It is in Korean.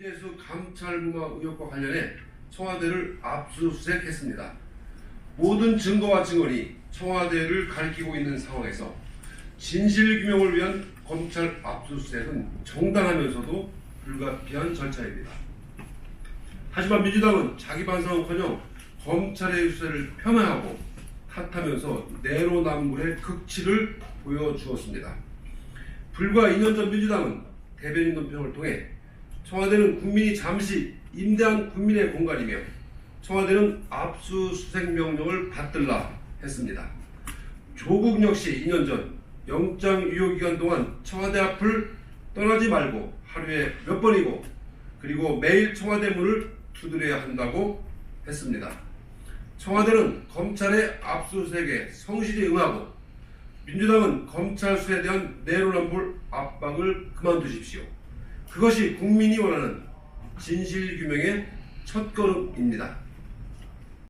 유재수 감찰무마 의혹과 관련해 청와대를 압수수색했습니다. 모든 증거와 증언이 청와대를 가리키고 있는 상황에서 진실규명을 위한 검찰 압수수색은 정당하면서도 불가피한 절차입니다. 하지만 민주당은 자기 반성은커녕 검찰의 수사를 폄하하고 탓하면서 내로남불의 극치를 보여주었습니다. 불과 2년 전 민주당은 대변인 논평을 통해 청와대는 국민이 잠시 임대한 국민의 공간이며 청와대는 압수수색 명령을 받들라 했습니다. 조국 역시 2년 전 영장 유효 기간 동안 청와대 앞을 떠나지 말고 하루에 몇 번이고 그리고 매일 청와대 문을 두드려야 한다고 했습니다. 청와대는 검찰의 압수수색에 성실히 응하고 민주당은 검찰 수에 대한 내로남불 압박을 그만두십시오. 그것이 국민이 원하는 진실규명의 첫 걸음입니다.